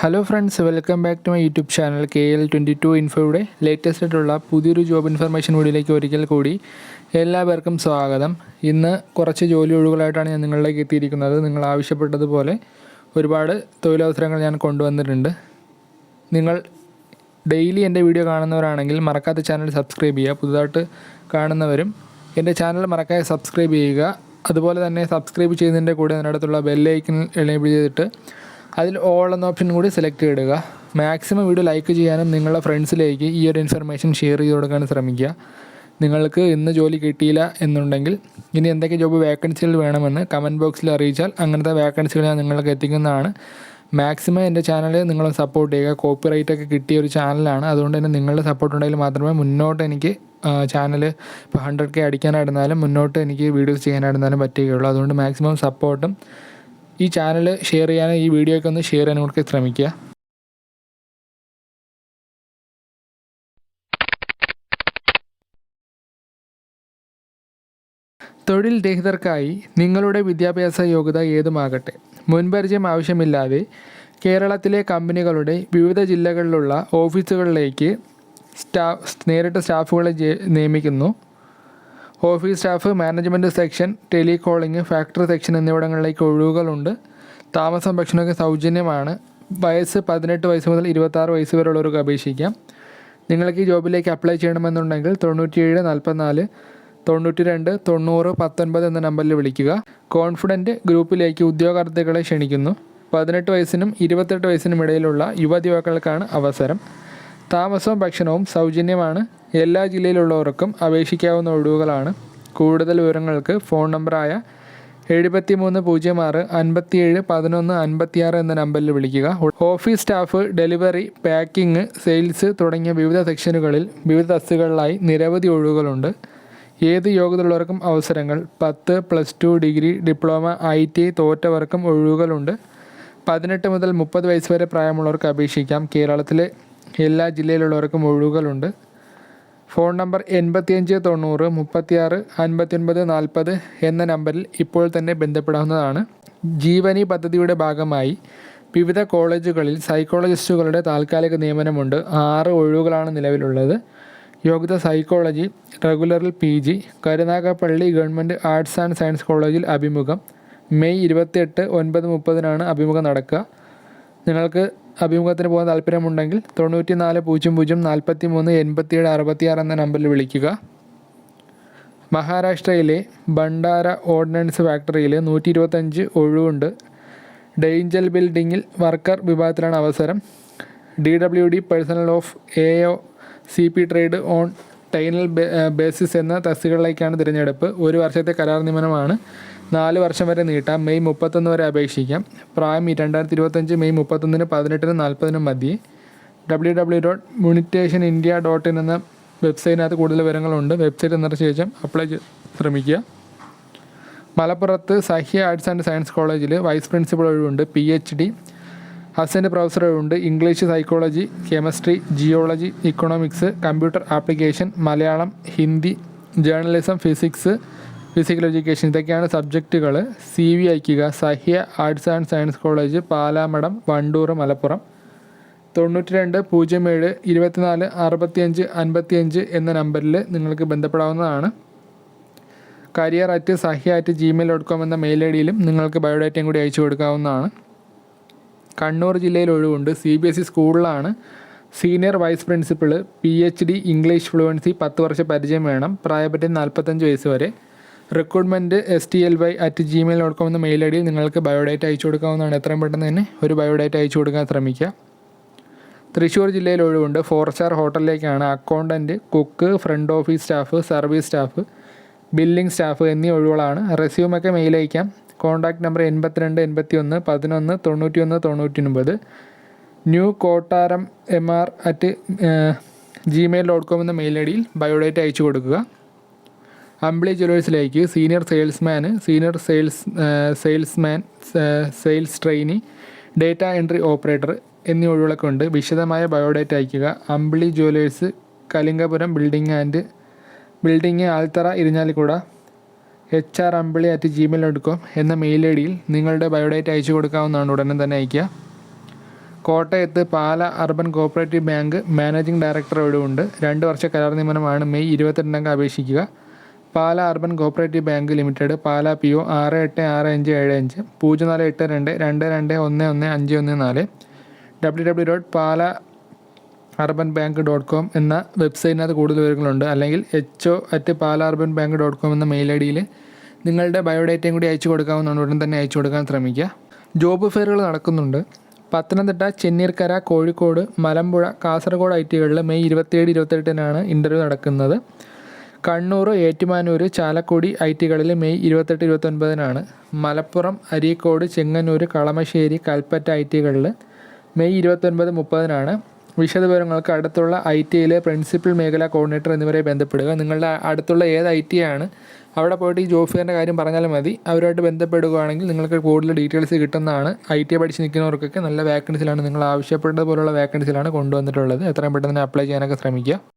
Hello friends welcome back to my YouTube channel K L twenty two ഇൻഫോയുടെ latest ആയിട്ടുള്ള പുതിയൊരു job information വീഡിയോയിലേക്ക് ഒരിക്കൽ കൂടി എല്ലാവർക്കും സ്വാഗതം. ഇന്ന് കുറച്ച് ജോലി ഒഴിവുകളായിട്ടാണ് ഞാൻ നിങ്ങളിലേക്ക് എത്തിയിരിക്കുന്നത്. നിങ്ങൾ ആവശ്യപ്പെട്ടതുപോലെ ഒരുപാട് തൊഴിലവസരങ്ങൾ ഞാൻ കൊണ്ടുവന്നിട്ടുണ്ട്. നിങ്ങൾ ഡെയിലി എന്റെ വീഡിയോ കാണുന്നവരാണെങ്കിൽ മറക്കാത്ത ചാനൽ സബ്സ്ക്രൈബ് ചെയ്യുക. പുതുതായിട്ട് കാണുന്നവരും എന്റെ ചാനൽ മറക്കാതെ സബ്സ്ക്രൈബ് ചെയ്യുക. അതുപോലെ തന്നെ സബ്സ്ക്രൈബ് ചെയ്യുന്നതിന്റെ കൂടെ അതിനടുത്തുള്ള ബെല്ലൈക്കൻ എനേബിൾ ചെയ്തിട്ട് അതിൽ ഓൾ എന്ന ഓപ്ഷൻ കൂടി സെലക്ട് ചെയ്തിടുക മാക്സിമം വീഡിയോ ലൈക്ക് ചെയ്യാനും നിങ്ങളുടെ ഫ്രണ്ട്സിലേക്ക് ഈ ഒരു ഇൻഫർമേഷൻ ഷെയർ ചെയ്ത് കൊടുക്കാനും ശ്രമിക്കുക. നിങ്ങൾക്ക് ഇന്ന് ജോലി കിട്ടിയില്ല എന്നുണ്ടെങ്കിൽ ഇനി എന്തൊക്കെ ജോബ് വേക്കൻസികൾ വേണമെന്ന് കമന്റ് ബോക്സിൽ അറിയിച്ചാൽ അങ്ങനത്തെ വേക്കൻസികൾ ഞാൻ നിങ്ങൾക്ക് എത്തിക്കുന്നതാണ്. മാക്സിമം എന്റെ ചാനൽ നിങ്ങൾ സപ്പോർട്ട് ചെയ്യുക. കോപ്പി റൈറ്റ് ഒക്കെ കിട്ടിയ ഒരു ചാനലാണ് അതുകൊണ്ട് തന്നെ നിങ്ങളുടെ സപ്പോർട്ട് ഉണ്ടെങ്കിൽ മാത്രമേ മുന്നോട്ട് എനിക്ക് ചാനൽ ഇപ്പോൾ ഹൺഡ്രഡ് കെ അടിക്കാനായിരുന്നാലും മുന്നോട്ട് എനിക്ക് വീഡിയോസ് ചെയ്യാനായിരുന്നാലും പറ്റുകയുള്ളൂ. അതുകൊണ്ട് മാക്സിമം സപ്പോർട്ടും ഈ ചാനൽ ഷെയർ ചെയ്യാനും ഈ വീഡിയോയൊക്കെ ഒന്ന് ഷെയർ ചെയ്യാനും കൂടെ ശ്രമിക്കുക. തൊഴിൽ രഹിതർക്കായി നിങ്ങളുടെ വിദ്യാഭ്യാസ യോഗ്യത ഏതുമാകട്ടെ? മുൻപരിചയം ആവശ്യമില്ലാതെ കേരളത്തിലെ കമ്പനികളുടെ വിവിധ ജില്ലകളിലുള്ള ഓഫീസുകളിലേക്ക് സ്റ്റാഫ് നേരിട്ട് സ്റ്റാഫുകളെ നിയമിക്കുന്നു. Office staff management section telecalling factory section എന്നിവിടങ്ങളിലേക്ക് ഒഴിവുകളുണ്ട്. താമസം ഭക്ഷണമൊക്കെ സൗജന്യമാണ്. വയസ്സ് പതിനെട്ട് വയസ്സ് മുതൽ ഇരുപത്താറ് വയസ്സ് വരെയുള്ളവർക്ക് അപേക്ഷിക്കാം. നിങ്ങൾക്ക് ഈ ജോബിലേക്ക് അപ്ലൈ ചെയ്യണമെന്നുണ്ടെങ്കിൽ തൊണ്ണൂറ്റിയേഴ് നാൽപ്പത്തിനാല് തൊണ്ണൂറ്റി രണ്ട് തൊണ്ണൂറ് പത്തൊൻപത് എന്ന നമ്പറിൽ വിളിക്കുക. കോൺഫിഡന്റ് ഗ്രൂപ്പിലേക്ക് ഉദ്യോഗാർത്ഥികളെ ക്ഷണിക്കുന്നു. പതിനെട്ട് വയസ്സിനും ഇരുപത്തെട്ട് വയസ്സിനും ഇടയിലുള്ള യുവതി യുവാക്കൾക്കാണ് അവസരം. താമസവും ഭക്ഷണവും സൗജന്യമാണ്. എല്ലാ ജില്ലയിലുള്ളവർക്കും അപേക്ഷിക്കാവുന്ന ഒഴിവുകളാണ്. കൂടുതൽ വിവരങ്ങൾക്ക് ഫോൺ നമ്പറായ എഴുപത്തി മൂന്ന് പൂജ്യം ആറ് അൻപത്തിയേഴ് പതിനൊന്ന് അൻപത്തിയാറ് എന്ന നമ്പറിൽ വിളിക്കുക. Office staff delivery packing sales തുടങ്ങിയ വിവിധ സെക്ഷനുകളിൽ വിവിധ തസ്തികളിലായി നിരവധി ഒഴിവുകളുണ്ട്. ഏത് യോഗ്യതയുള്ളവർക്കും അവസരങ്ങൾ പത്ത് plus two degree diploma I T തോറ്റവർക്കും ഒഴിവുകളുണ്ട്. പതിനെട്ട് മുതൽ മുപ്പത് വയസ്സ് വരെ പ്രായമുള്ളവർക്ക് അപേക്ഷിക്കാം. കേരളത്തിലെ എല്ലാ ജില്ലയിലുള്ളവർക്കും ഒഴിവുകളുണ്ട്. ഫോൺ നമ്പർ എൺപത്തിയഞ്ച് തൊണ്ണൂറ് മുപ്പത്തിയാറ് അൻപത്തിയൊൻപത് നാൽപ്പത് എന്ന നമ്പറിൽ ഇപ്പോൾ തന്നെ ബന്ധപ്പെടാവുന്നതാണ്. ജീവനി പദ്ധതിയുടെ ഭാഗമായി വിവിധ കോളേജുകളിൽ സൈക്കോളജിസ്റ്റുകളുടെ താൽക്കാലിക നിയമനമുണ്ട്. ആറ് ഒഴിവുകളാണ് നിലവിലുള്ളത്. യോഗ്യത psychology റെഗുലറിൽ P G Karunagappally government arts and science കോളേജിൽ അഭിമുഖം. മെയ് ഇരുപത്തിയെട്ട് ഒൻപത് മുപ്പതിനാണ് അഭിമുഖം നടക്കുക. നിങ്ങൾക്ക് അഭിമുഖത്തിന് പോകാൻ താല്പര്യമുണ്ടെങ്കിൽ തൊണ്ണൂറ്റി നാല് പൂജ്യം പൂജ്യം നാൽപ്പത്തി മൂന്ന് എൺപത്തിയേഴ് അറുപത്തിയാറ് എന്ന നമ്പറിൽ വിളിക്കുക. മഹാരാഷ്ട്രയിലെ ഭണ്ഡാര ഓർഡിനൻസ് ഫാക്ടറിയിൽ നൂറ്റി ഇരുപത്തഞ്ച് ഒഴിവുണ്ട്. ഡെയിഞ്ചൽ ബിൽഡിങ്ങിൽ വർക്കർ വിഭാഗത്തിലാണ് അവസരം. D W D personnel of A O C P trade on tenure basis എന്ന തസ്തികളിലേക്കാണ് തിരഞ്ഞെടുപ്പ്. ഒരു വർഷത്തെ കരാർ നിയമനമാണ്. നാല് വർഷം വരെ നീട്ടാം. മെയ് മുപ്പത്തൊന്ന് വരെ അപേക്ഷിക്കാം. പ്രായം രണ്ടായിരത്തി ഇരുപത്തഞ്ച് മെയ് മുപ്പത്തൊന്നിന് പതിനെട്ടിനും നാൽപ്പതിനും മതി. W W dot munition India dot in എന്ന വെബ്സൈറ്റിനകത്ത് കൂടുതൽ വിവരങ്ങളുണ്ട്. വെബ്സൈറ്റ് നിറച്ച ശേഷം അപ്ലൈ ശ്രമിക്കുക. മലപ്പുറത്ത് സഹ്യ ആർട്സ് ആൻഡ് സയൻസ് കോളേജിൽ വൈസ് പ്രിൻസിപ്പൾ ഒഴിവുണ്ട്. P H D. Assistant professor ഒഴിവുണ്ട്. English psychology chemistry geology economics computer application Malayalam Hindi journalism physics physical education ഇതൊക്കെയാണ് സബ്ജക്റ്റുകൾ സി വി അയക്കുക. Sahya arts and science college Palamadam Wandoor Malappuram. തൊണ്ണൂറ്റി രണ്ട് പൂജ്യം ഏഴ് ഇരുപത്തിനാല് അറുപത്തിയഞ്ച് അൻപത്തിയഞ്ച് എന്ന നമ്പറിൽ നിങ്ങൾക്ക് ബന്ധപ്പെടാവുന്നതാണ്. Career at Sahya at Gmail dot com എന്ന മെയിൽ ഐ ഡിയിലും നിങ്ങൾക്ക് ബയോഡാറ്റയും കൂടി അയച്ചു കൊടുക്കാവുന്നതാണ്. കണ്ണൂർ ജില്ലയിൽ ഒഴിവുണ്ട്. സി ബി എസ് ഇ സ്കൂളിലാണ്. Senior vice principal P H D English fluency പത്ത് വർഷ പരിചയം വേണം. പ്രായപറ്റി നാൽപ്പത്തഞ്ച് വയസ്സ് വരെ. Recruitment S T L Y at Gmail dot com എന്ന മെയിൽ ഐ ഡിയിൽ നിങ്ങൾക്ക് ബയോഡേറ്റ അയച്ചു കൊടുക്കാവുന്നതാണ്. എത്രയും പെട്ടെന്ന് തന്നെ ഒരു ബയോഡേറ്റ അയച്ചു കൊടുക്കാൻ ശ്രമിക്കുക. തൃശ്ശൂർ ജില്ലയിൽ ഒഴിവുണ്ട്. Four star ഹോട്ടലിലേക്കാണ് accountant cook front office staff service staff billing staff എന്നീ ഒഴിവുകളാണ്. റെസ്യൂമൊക്കെ മെയിൽ അയക്കാം. കോൺടാക്ട് നമ്പർ എൺപത്തിരണ്ട് എൺപത്തി ഒന്ന് പതിനൊന്ന് തൊണ്ണൂറ്റി ഒന്ന് തൊണ്ണൂറ്റി ഒൻപത് new Kottaram M R at Gmail dot com എന്ന മെയിൽ ഐ ഡിയിൽ ബയോഡേറ്റ അയച്ചു കൊടുക്കുക. അമ്പിളി ജ്വല്ലേഴ്സിലേക്ക് senior സെയിൽസ്മാന് senior sales salesman sales trainee data entry operator എന്നീ ഒഴിവുകളൊക്കെ ഉണ്ട്. വിശദമായ ബയോഡേറ്റ അയക്കുക Ambili jewellers Kalingapuram building and building Althara Irinjalakuda H R Ambili at Gmail dot com എന്ന മെയിൽ ഐ ഡിയിൽ നിങ്ങളുടെ ബയോഡേറ്റ അയച്ചു കൊടുക്കാവുന്നതാണ് ഉടനെ തന്നെ അയക്കുക കോട്ടയത്ത് Pala urban cooperative bank managing director ഒഴിവുണ്ട് രണ്ട് വർഷ കരാർ നിയമനമാണ് മെയ് ഇരുപത്തിരണ്ടാം അപേക്ഷിക്കുക. Pala urban cooperative bank limited Pala P O ആറ് എട്ട് ആറ് അഞ്ച് ഏഴ് അഞ്ച് പൂജ്യം നാല് എട്ട് രണ്ട് രണ്ട് രണ്ട് ഒന്ന് ഒന്ന് അഞ്ച് ഒന്ന് നാല് W W dot Pala urban bank dot com എന്ന വെബ്സൈറ്റിനകത്ത് കൂടുതൽ വിവരങ്ങളുണ്ട്. അല്ലെങ്കിൽ H O at Pala urban bank dot com എന്ന മെയിൽ ഐ ഡിയിൽ നിങ്ങളുടെ ബയോഡേറ്റയും കൂടി അയച്ചു കൊടുക്കാവുന്നതാണ്. ഉടൻ തന്നെ അയച്ചു കൊടുക്കാൻ ശ്രമിക്കുക. ജോബ് ഫെയറുകൾ നടക്കുന്നുണ്ട്. പത്തനംതിട്ട ചെന്നീർക്കര കോഴിക്കോട് മലമ്പുഴ കാസർഗോഡ് ഐ ടികളിൽ മെയ് ഇരുപത്തിയേഴ് ഇരുപത്തെട്ടിനാണ് ഇന്റർവ്യൂ നടക്കുന്നത്. കണ്ണൂർ ഏറ്റുമാനൂർ ചാലക്കുടി ഐ ടികളിൽ മെയ് ഇരുപത്തെട്ട് ഇരുപത്തൊൻപതിനാണ് മലപ്പുറം അരീക്കോട് ചെങ്ങന്നൂർ കളമശ്ശേരി കൽപ്പറ്റ ഐ ടികളിൽ മെയ് ഇരുപത്തൊൻപത് മുപ്പതിനാണ് വിശദവിവരങ്ങൾക്ക് അടുത്തുള്ള ഐ ടിയിലെ പ്രിൻസിപ്പൽ മേഖല കോർഡിനേറ്റർ എന്നിവരെ ബന്ധപ്പെടുക. നിങ്ങളുടെ അടുത്തുള്ള ഏത് ഐ ടി ആണ് അവിടെ പോയിട്ട് ഈ ജോബ് ഫെയറിന്റെ കാര്യം പറഞ്ഞാൽ മതി. അവരുമായിട്ട് ബന്ധപ്പെടുകയാണെങ്കിൽ നിങ്ങൾക്ക് കൂടുതൽ ഡീറ്റെയിൽസ് കിട്ടുന്നതാണ്. ഐ ടി പഠിച്ച് നിൽക്കുന്നവർക്കൊക്കെ നല്ല വേക്കൻസിലാണ് നിങ്ങൾ ആവശ്യപ്പെട്ടതുപോലുള്ള വേക്കൻസിലാണ് കൊണ്ടുവന്നിട്ടുള്ളത്. എത്രയും പെട്ടെന്ന് അപ്ലൈ ചെയ്യാനൊക്കെ ശ്രമിക്കുക.